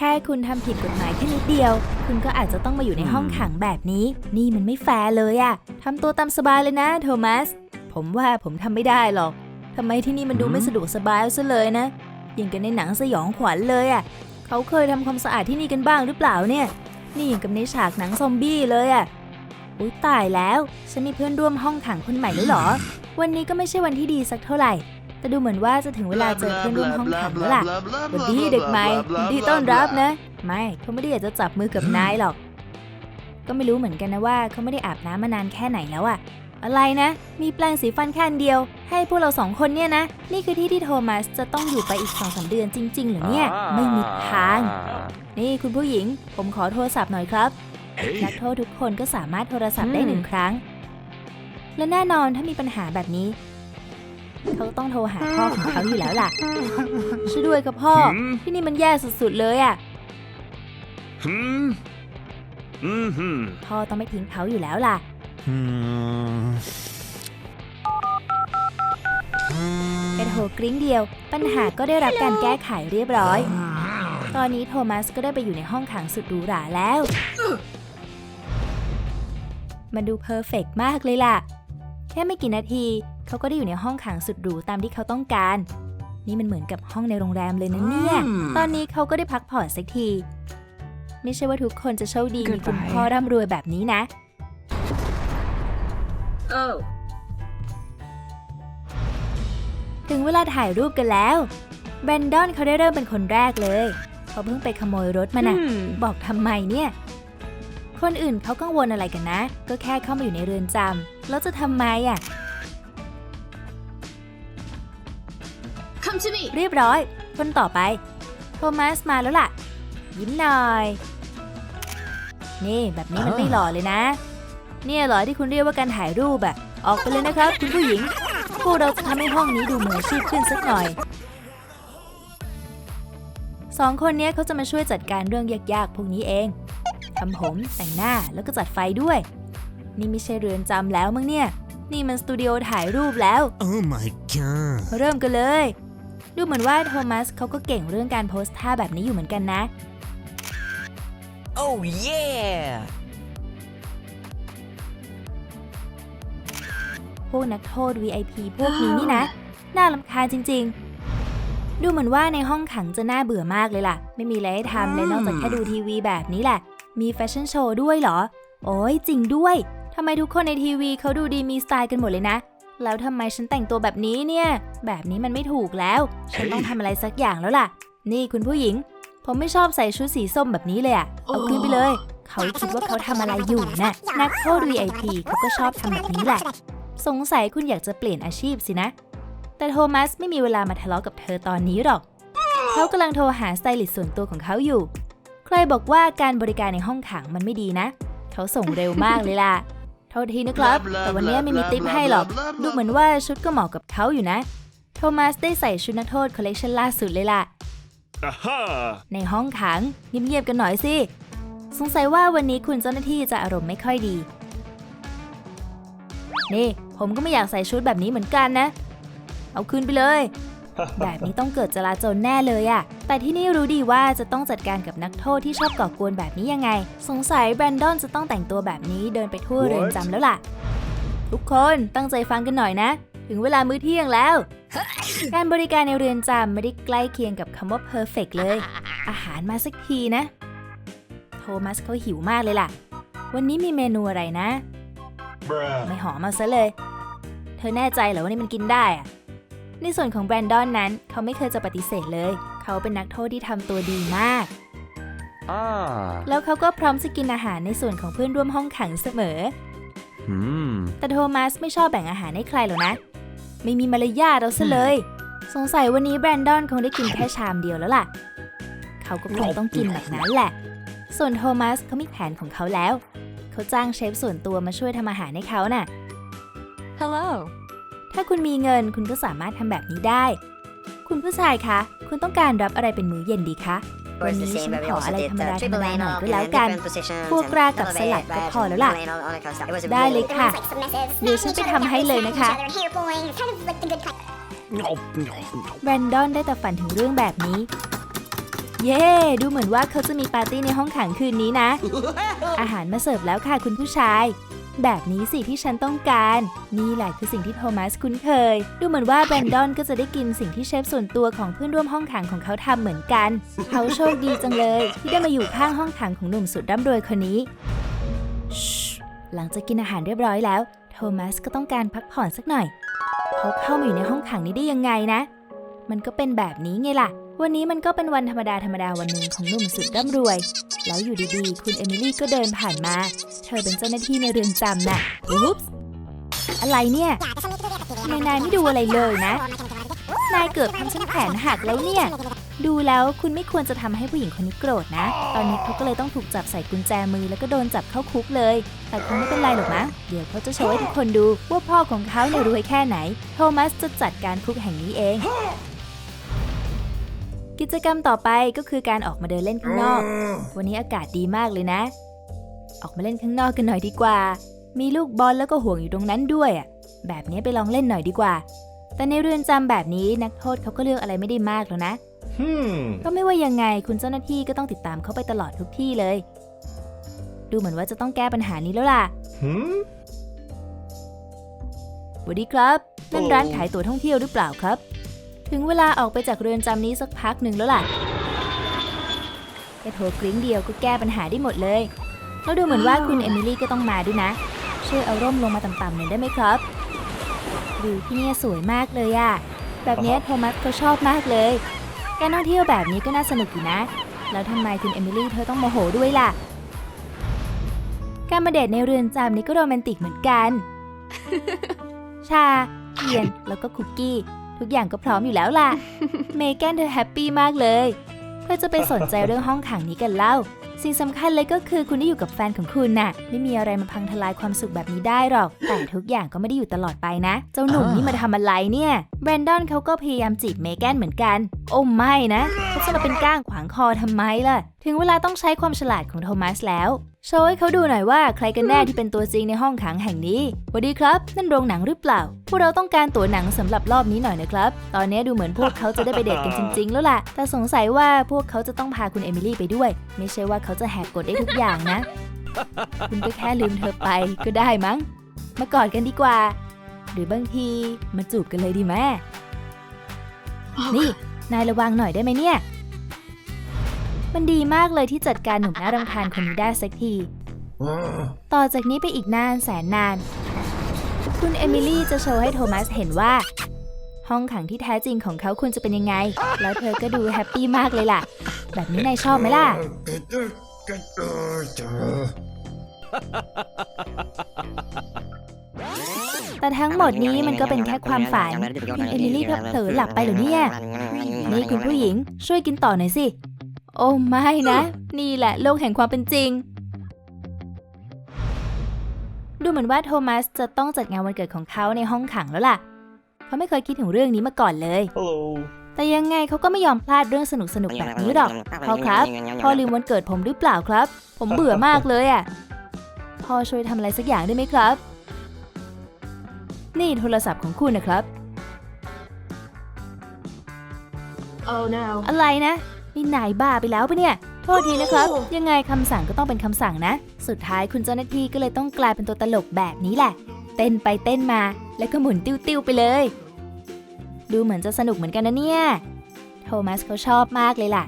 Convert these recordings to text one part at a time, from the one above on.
แค่คุณทำผิดกฎหมายแค่นิดเดียว คุณก็อาจจะต้องมาอยู่ในห้องขังแบบนี้ นี่มันไม่แฟร์เลยอะทำตัวตามสบายเลยนะโทมัส ผมว่าผมทำไม่ได้หรอกทำไมที่นี่มันดูไม่สะดวกสบายเอาซะเลยนะอย่างกันในหนังสยองขวัญเลยอะเขาเคยทำความสะอาดที่นี่กันบ้างหรือเปล่าเนี่ย นี่อย่างกับในฉากหนังซอมบี้เลยอะอุ้ยตายแล้ว ฉันมีเพื่อนร่วมห้องขังคนใหม่แล้วเหรอ วันนี้ก็ไม่ใช่วันที่ดีสักเท่าไหร่ แต่ดูเหมือนว่าจะถึงเวลาเจอเพื่อนร่วมห้องขังแล้วล่ะสวัสดีเด็กใหม่ยินดีต้อนรับนะ ไม่เขาไม่ได้อยากจะจับมือกับนายหรอก ก็ไม่รู้เหมือนกันนะว่าเขาไม่ได้อาบน้ำมานานแค่ไหนแล้วอะอะไรนะ มีแปรงสีฟันแค่อันเดียว ให้พวกเราสองคนเนี่ยนะ นี่คือที่ที่โทมัสจะต้องอยู่ไปอีกสองสาเดือนจริงๆเหรือเนี่ย ไม่มีทาง นี่คุณผู้หญิง ผมขอโทรศัพท์หน่อยครับ นักโทษทุกคนก็สามารถโทรศัพท์ได้หนึ่งครั้ง และแน่นอนถ้ามีปัญหาแบบนี้ เขาต้องโทรหาพ่อของเขาอยู่แล้วล่ะ ช่วยด้วยครับพ่อหืมที่นี่มันแย่สุดๆเลยอะหืมอืมหืมพ่อต้องไม่ทิ้งเขาอยู่แล้วล่ะ เป็นโทรกริ้งเดียว ปัญหาก็ได้รับการแก้ไขเรียบร้อย ตอนนี้โทมัสก็ได้ไปอยู่ในห้องขังสุดหรูหราแล้ว มันดูเพอร์เฟกต์มากเลยล่ะ แค่ไม่กี่นาที เขาก็ได้อยู่ในห้องขังสุดหรูตามที่เขาต้องการ นี่มันเหมือนกับห้องในโรงแรมเลยนะเนี่ย ตอนนี้เขาก็ได้พักผ่อนสักที ไม่ใช่ว่าทุกคนจะโชคดีมีคุณ Goodbye พ่อร่ำรวยแบบนี้นะ Oh. ถึงเวลาถ่ายรูปกันแล้วแบรนดอนเขาได้เริ่มเป็นคนแรกเลย เขาเพิ่งไปขโมยรถมาน่ะ บอกทำไมเนี่ย คนอื่นเขากังวลอะไรกันนะ ก็แค่เข้ามาอยู่ในเรือนจำแล้วจะทำไมอะ Come to me. เรียบร้อย คนต่อไป โทมัสมาแล้วล่ะ ยิ้มหน่อย นี่แบบนี้มันไม่หล่อเลยนะ เนี่ยเหรอที่คุณเรียกว่าการถ่ายรูปอะออกไปเลยนะครับ คุณผู้หญิง พวกเราจะทำให้ห้องนี้ดูมืออาชีพขึ้นสักหน่อย สองคนเนี้ยเขาจะมาช่วยจัดการเรื่องยากๆ พวกนี้เองทำผมแต่งหน้าแล้วก็จัดไฟด้วย นี่ไม่ใช่เรือนจำแล้วมั้งเนี่ย นี่มันสตูดิโอถ่ายรูปแล้ว Oh my god. มาเริ่มกันเลย ดูเหมือนว่าโทมัสเขาก็เก่งเรื่องการโพสท่าแบบนี้อยู่เหมือนกันนะ Oh yeah. พวกนักโทษ VIP พวกนี้นี่นะ น่าลำคาญจริง ๆ ดูเหมือนว่าในห้องขังจะน่าเบื่อมากเลยล่ะ ไม่มีอะไรให้ทำเลยนอกจากแค่ดูทีวีแบบนี้แหละ มีแฟชั่นโชว์ด้วยเหรอ โอ้ยจริงด้วยทำไมทุกคนในทีวีเขาดูดีมีสไตล์กันหมดเลยนะ แล้วทำไมฉันแต่งตัวแบบนี้เนี่ย แบบนี้มันไม่ถูกแล้ว ฉันต้องทำอะไรสักอย่างแล้วล่ะ นี่คุณผู้หญิง ผมไม่ชอบใส่ชุดสีส้มแบบนี้เลยอะเอาคืนไปเลย เขาคิดว่าเขาทำอะไรอยู่นะนักโทษ VIP เขาก็ชอบทำแบบนี้แหละ สงสัยคุณอยากจะเปลี่ยนอาชีพสินะ แต่โทมัสไม่มีเวลามาทะเลาะกับเธอตอนนี้หรอก เขากำลังโทรหาสไตลิสต์ส่วนตัวของเขาอยู่ ใครบอกว่าการบริการในห้องขังมันไม่ดีนะ เขาส่งเร็วมากเลยล่ะ โทษทีนะครับ แต่วันนี้ไม่มีติปให้หรอก ดูเหมือนว่าชุดก็เหมาะกับเขาอยู่นะ โทมัสได้ใส่ชุดนักโทษคอลเลกชันล่าสุดเลยล่ะอ่าฮ่าในห้องขังเงียบๆกันหน่อยสิ สงสัยว่าวันนี้คุณเจ้าหน้าที่จะอารมณ์ไม่ค่อยดี นี่ ผมก็ไม่อยากใส่ชุดแบบนี้เหมือนกันนะ เอาคืนไปเลย แบบนี้ต้องเกิดจลาจลแน่เลยอะแต่ที่นี่รู้ดีว่าจะต้องจัดการกับนักโทษที่ชอบก่อกวนแบบนี้ยังไง สงสัยแบรนดอนจะต้องแต่งตัวแบบนี้เดินไปทั่วเรือนจำแล้วล่ะ ทุกคนตั้งใจฟังกันหน่อยนะ ถึงเวลามื้อเที่ยงแล้ว การบริการในเรือนจำไม่ได้ใกล้เคียงกับคำว่า perfect เลย อาหารมาสักทีนะ โทมัสเขาหิวมากเลยล่ะ วันนี้มีเมนูอะไรนะ ไม่หอมเอาซะเลย เธอแน่ใจเหรอว่านี่มันกินได้อะ ในส่วนของแบรนดอนนั้น เขาไม่เคยจะปฏิเสธเลย เขาเป็นนักโทษที่ทำตัวดีมากอ่าแล้วเขาก็พร้อมจะกินอาหารในส่วนของเพื่อนร่วมห้องขังเสมอหืมแต่โทมัสไม่ชอบแบ่งอาหารให้ใครหรอกนะ ไม่มีมารยาทเอาซะเลย สงสัยวันนี้แบรนดอนคงได้กินแค่ชามเดียวแล้วล่ะ เขาก็คงต้องกินแบบนั้นแหละ ส่วนโทมัสเขามีแผนของเขาแล้ว เขาจ้างเชฟส่วนตัวมาช่วยทำอาหารให้เขาน่ะ Hello. ถ้าคุณมีเงินคุณก็สามารถทำแบบนี้ได้ คุณผู้ชายคะ คุณต้องการรับอะไรเป็นมื้อเย็นดีคะวันนี้ฉันขออะไรธรรมดาธรรมดาหน่อยก็แล้วกัน พวกรากับสลัดก็พอแล้วล่ะ ได้เลยค่ะเดี๋ยวฉันไปทำให้เลยนะคะแบรนดอนได้แต่ฝันถึงเรื่องแบบนี้ เย้ดูเหมือนว่าเขาจะมีปาร์ตี้ในห้องขังคืนนี้นะ อาหารมาเสิร์ฟแล้วค่ะคุณผู้ชาย แบบนี้สิที่ฉันต้องการ นี่แหละคือสิ่งที่โทมัสคุ้นเคย ดูเหมือนว่าแบรนดอนก็จะได้กินสิ่งที่เชฟส่วนตัวของเพื่อนร่วมห้องขังของเขาทำเหมือนกัน เขาโชคดีจังเลย ที่ได้มาอยู่ข้างห้องขังของหนุ่มสุดร่ำรวยคนนี้ชูหลังจากกินอาหารเรียบร้อยแล้ว โทมัสก็ต้องการพักผ่อนสักหน่อย เขาเข้ามาอยู่ในห้องขังนี้ได้ยังไงนะ มันก็เป็นแบบนี้ไงล่ะ วันนี้มันก็เป็นวันธรรมดาธรรมดาวันหนึ่งของหนุ่มสุดร่ำรวย แล้วอยู่ดีๆ คุณเอมิลี่ก็เดินผ่านมา เธอเป็นเจ้าหน้าที่ในเรือนจำน่ะอุ๊ปส์อะไรเนี่ยทำไมนายไม่ดูอะไรเลยนะ นายเกือบทำฉันแขนหักแล้วเนี่ย ดูแล้วคุณไม่ควรจะทำให้ผู้หญิงคนนี้โกรธนะ ตอนนี้เขาก็เลยต้องถูกจับใส่กุญแจมือแล้วก็โดนจับเข้าคุกเลย แต่คงไม่เป็นไรหรอกมนะเดี๋ยวเขาจะโชว์ให้ทุกคนดูว่าพ่อของเขาเนี่ยรวยแค่ไหน โทมัสจะจัดการคุกแห่งนี้เอง กิจกรรมต่อไปก็คือการออกมาเดินเล่นข้างนอก วันนี้อากาศดีมากเลยนะ ออกมาเล่นข้างนอกกันหน่อยดีกว่า มีลูกบอลแล้วก็ห่วงอยู่ตรงนั้นด้วยอะแบบนี้ไปลองเล่นหน่อยดีกว่า แต่ในเรือนจำแบบนี้นักโทษเขาก็เลือกอะไรไม่ได้มากแล้วนะ Hmm. ก็ไม่ว่ายังไงคุณเจ้าหน้าที่ก็ต้องติดตามเขาไปตลอดทุกที่เลย ดูเหมือนว่าจะต้องแก้ปัญหานี้แล้วล่ะ Hmm? สวัสดีครับ นั่นร้านขายตั๋วท่องเที่ยวหรือเปล่าครับ ถึงเวลาออกไปจากเรือนจำนี้สักพักหนึ่งแล้วล่ะแค่โทรกริ้งเดียวก็แก้ปัญหาได้หมดเลย แล้วดูเหมือนว่าคุณเอมิลี่ก็ต้องมาด้วยนะ ช่วยเอาร่มลงมาต่ำๆหน่อยได้ไหมครับวิวที่เนี่ยสวยมากเลยอะแบบเนี้ยโทมัสเขาชอบมากเลย การท่องเที่ยวแบบนี้ก็น่าสนุกอยู่นะ แล้วทำไมคุณเอมิลี่เธอต้องโมโหด้วยล่ะ การมาเดทในเรือนจำนี้ก็โรแมนติกเหมือนกัน ชาเทียนแล้วก็คุกกี้ ทุกอย่างก็พร้อมอยู่แล้วล่ะ เมแกนเธอแฮปปี้มากเลยเธอจะไปสนใจเรื่องห้องขังนี้กันเล่า สิ่งสำคัญเลยก็คือคุณได้อยู่กับแฟนของคุณน่ะ ไม่มีอะไรมาพังทลายความสุขแบบนี้ได้หรอก แต่ทุกอย่างก็ไม่ได้อยู่ตลอดไปนะ เจ้าหนุ่มนี่มาทำอะไรเนี่ยแบรนดอนเขาก็พยายามจีบเมแกนเหมือนกัน โอ้ไม่นะเขาจะมาเป็นก้างขวางคอทำไมล่ะ ถึงเวลาต้องใช้ความฉลาดของโทมัสแล้ว โชว์ให้เขาดูหน่อยว่าใครกันแน่ที่เป็นตัวจริงในห้องขังแห่งนี้สวัสดีครับ นั่นโรงหนังหรือเปล่า พวกเราต้องการตั๋วหนังสำหรับรอบนี้หน่อยนะครับ ตอนนี้ดูเหมือนพวกเขาจะได้ไปเดทกันจริง ๆ แล้วล่ะ แต่สงสัยว่าพวกเขาจะต้องพาคุณเอมิลี่ไปด้วย ไม่ใช่ว่าเขาจะแหกกฎได้ทุกอย่างนะ คุณก็แค่ลืมเธอไปก็ได้มั้ง มากอดกันดีกว่า หรือบางทีมาจูบกันเลยดีไหมนี่ นายระวังหน่อยได้ไหมเนี่ย มันดีมากเลยที่จัดการหนุ่มน่ารำคาญคนนี้ได้สักที ต่อจากนี้ไปอีกนานแสนนาน คุณเอมิลี่จะโชว์ให้โทมัสเห็นว่า ห้องขังที่แท้จริงของเขาควรจะเป็นยังไง แล้วเธอก็ดูแฮปปี้มากเลยล่ะ แบบนี้นายชอบไหมล่ะ แต่ทั้งหมดนี้มันก็เป็นแค่ความฝันคุณเอมิลี่เธอเผลอหลับไปหรือเนี่ย นี่คุณผู้หญิงช่วยกินต่อหน่อยสิ โอ้ไม่นะ นี่แหละโลกแห่งความเป็นจริง ดูเหมือนว่าโทมัสจะต้องจัดงานวันเกิดของเขาในห้องขังแล้วล่ะ เขาไม่เคยคิดถึงเรื่องนี้มาก่อนเลย Hello. แต่ยังไงเขาก็ไม่ยอมพลาดเรื่องสนุกสนุกๆแบบนี้หรอกพ่อครับ พ่อลืมวันเกิดผมหรือเปล่าครับ ผมเบื่อมากเลยอะ พ่อช่วยทำอะไรสักอย่างได้ไหมครับ นี่โทรศัพท์ของคุณนะครับ Oh no. อะไรนะ นี่นายบ้าไปแล้วปะเนี่ย โทษทีนะครับ ยังไงคำสั่งก็ต้องเป็นคำสั่งนะ สุดท้ายคุณเจ้าหน้าที่ก็เลยต้องกลายเป็นตัวตลกแบบนี้แหละ เต้นไปเต้นมา แล้วก็หมุนติ้วๆไปเลย ดูเหมือนจะสนุกเหมือนกันนะเนี่ย โทมัสเขาชอบมากเลยล่ะ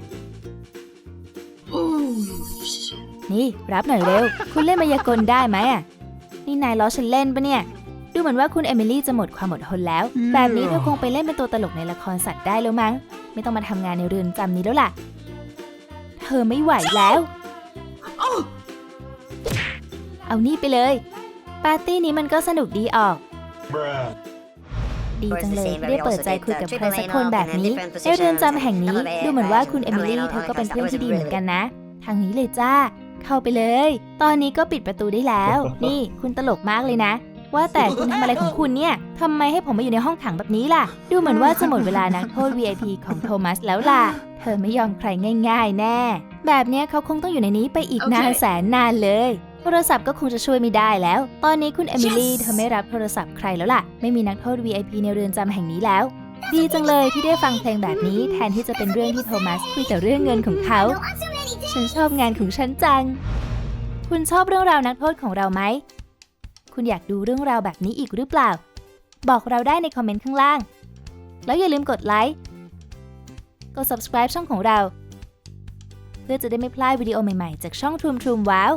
นี่รับหน่อยเร็ว คุณเล่นมายากลได้ไหมอะ นี่นายล้อฉันเล่นปะเนี่ย ดูเหมือนว่าคุณเอมิลี่จะหมดความอดทนแล้ว แบบนี้เธอคงไปเล่นเป็นตัวตลกในละครสัตว์ได้แล้วมั้ง ไม่ต้องมาทำงานในเรือนจำนี้แล้วล่ะ เธอไม่ไหวแล้ว เอานี่ไปเลย ปาร์ตี้นี้มันก็สนุกดีออก Bruh. ดีจังเลยที่ได้เปิดใจคุยกับใครสักคนแบบนี้ในเรือนจำแห่งนี้ดูเหมือนว่าคุณเอมิลี่เธอก็เป็นเพื่อนที่ดีเหมือนกันนะ ทางนี้เลยจ้า เข้าไปเลย ตอนนี้ก็ปิดประตูได้แล้ว นี่คุณตลกมากเลยนะ ว่าแต่คุณทำอะไรของคุณเนี่ยทำไมให้ผมมาอยู่ในห้องขังแบบนี้ล่ะ ดูเหมือนว่าจะหมดเวลานักโทษ VIP ของโทมัสแล้วล่ะ เธอไม่ยอมใครง่าย ๆ แน่ แบบเนี้ยเขาคงต้องอยู่ในนี้ไปอีกโอเคนานแสนนานเลย โทรศัพท์ก็คงจะช่วยไม่ได้แล้ว ตอนนี้คุณเอมิลี่เธอไม่รับโทรศัพท์ใครแล้วล่ะ ไม่มีนักโทษ VIP ในเรือนจำแห่งนี้แล้ว ดีจังเลยที่ได้ฟังเพลงแบบนี้แทนที่จะเป็นเรื่องที่โทมัสคุยแต่เรื่องเงินของเขา ฉันชอบงานของฉันจัง คุณชอบเรื่องราวนักโทษของเราไหม คุณอยากดูเรื่องราวแบบนี้อีกหรือเปล่า บอกเราได้ในคอมเมนต์ข้างล่าง แล้วอย่าลืมกดไลค์ กด subscribe ช่องของเรา เพื่อจะได้ไม่พลาดวิดีโอใหม่ๆ จากช่องทรูมทรูมว้าว